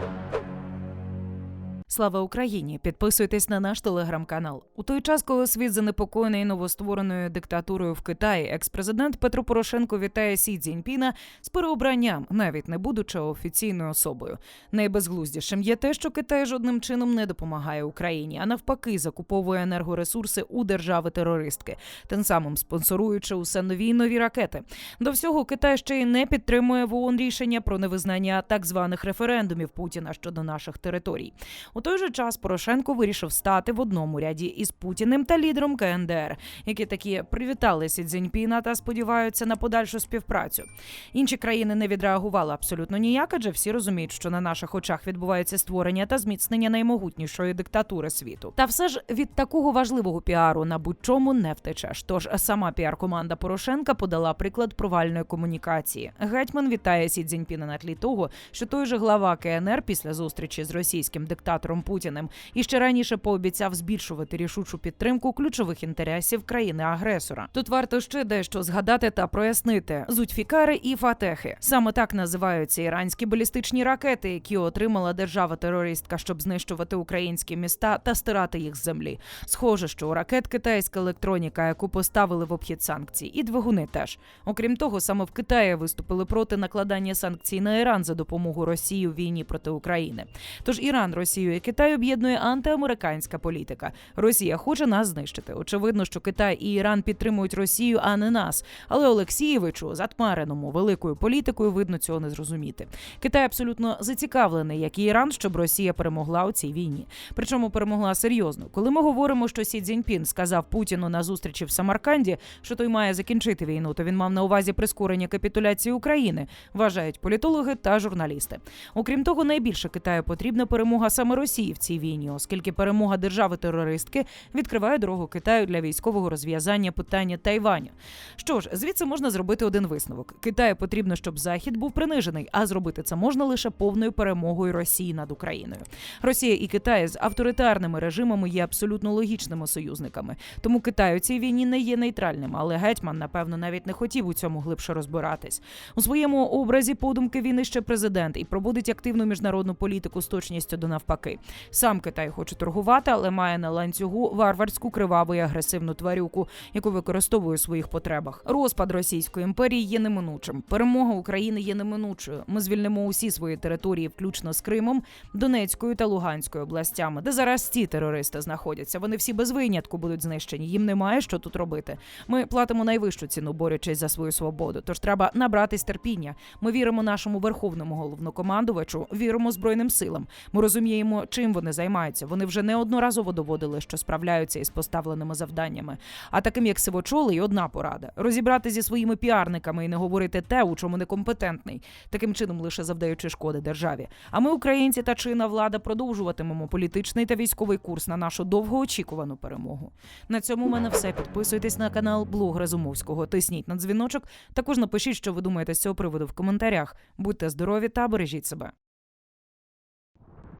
Thank you. Слава Україні! Підписуйтесь на наш телеграм-канал. У той час, коли світ занепокоєний новоствореною диктатурою в Китаї, експрезидент Петро Порошенко вітає Сі Цзіньпіна з переобранням, навіть не будучи офіційною особою. Найбезглуздішим є те, що Китай жодним чином не допомагає Україні, а навпаки, закуповує енергоресурси у держави-терористки, тим самим спонсоруючи усе нові й нові ракети. До всього Китай ще й не підтримує в ООН рішення про невизнання так званих референдумів Путіна щодо наших територій. Той же час Порошенко вирішив стати в одному ряді із Путіним та лідером КНДР, які такі привітали Сі Цзіньпіна та сподіваються на подальшу співпрацю. Інші країни не відреагували абсолютно ніяк, адже всі розуміють, що на наших очах відбувається створення та зміцнення наймогутнішої диктатури світу. Та все ж від такого важливого піару на будь-чому не втечеш. Тож сама піар-команда Порошенка подала приклад провальної комунікації. Гетьман вітає Сі Цзіньпіна на тлі того, що той же глава КНР після зустрічі з російським диктатором Путіним і ще раніше пообіцяв збільшувати рішучу підтримку ключових інтересів країни-агресора. Тут варто ще дещо згадати та прояснити зудьфікари і фатехи. Саме так називаються іранські балістичні ракети, які отримала держава-терористка, щоб знищувати українські міста та стирати їх з землі. Схоже, що у ракет китайська електроніка, яку поставили в обхід санкцій, і двигуни теж. Окрім того, саме в Китаї виступили проти накладання санкцій на Іран за допомогу Росії у війні проти України. Тож Іран, Росію і Китай об'єднує антиамериканська політика. Росія хоче нас знищити. Очевидно, що Китай і Іран підтримують Росію, а не нас. Але Олексієвичу, затмареному великою політикою, видно цього не зрозуміти. Китай абсолютно зацікавлений, як і Іран, щоб Росія перемогла у цій війні. Причому перемогла серйозно. Коли ми говоримо, що Сі Цзіньпін сказав Путіну на зустрічі в Самарканді, що той має закінчити війну, то він мав на увазі прискорення капітуляції України, вважають політологи та журналісти. Окрім того, найбільше Китаю потрібна перемога саме Росії в цій війні, оскільки перемога держави-терористки відкриває дорогу Китаю для військового розв'язання питання Тайваню. Що ж, звідси можна зробити один висновок: Китаю потрібно, щоб Захід був принижений, а зробити це можна лише повною перемогою Росії над Україною. Росія і Китай з авторитарними режимами є абсолютно логічними союзниками. Тому Китай у цій війні не є нейтральним, але гетьман, напевно, навіть не хотів у цьому глибше розбиратись. У своєму образі подумки він іще президент і проводить активну міжнародну політику з точністю до навпаки. Сам Китай хоче торгувати, але має на ланцюгу варварську криваву і агресивну тварюку, яку використовує у своїх потребах. Розпад Російської імперії є неминучим. Перемога України є неминучою. Ми звільнимо усі свої території, включно з Кримом, Донецькою та Луганською областями, де зараз ці терористи знаходяться. Вони всі без винятку будуть знищені. Їм немає що тут робити. Ми платимо найвищу ціну, борючись за свою свободу. Тож треба набратись терпіння. Ми віримо нашому верховному головнокомандувачу, віримо збройним силам. Ми розуміємо, чим вони займаються. Вони вже неодноразово доводили, що справляються із поставленими завданнями. А таким як сивочолий, одна порада: розібрати зі своїми піарниками і не говорити те, у чому некомпетентний, таким чином лише завдаючи шкоди державі. А ми, українці та чинна влада, продовжуватимемо політичний та військовий курс на нашу довгоочікувану перемогу. На цьому в мене все. Підписуйтесь на канал Блог Разумовського. Тисніть на дзвіночок. Також напишіть, що ви думаєте з цього приводу в коментарях. Будьте здорові та бережіть себе.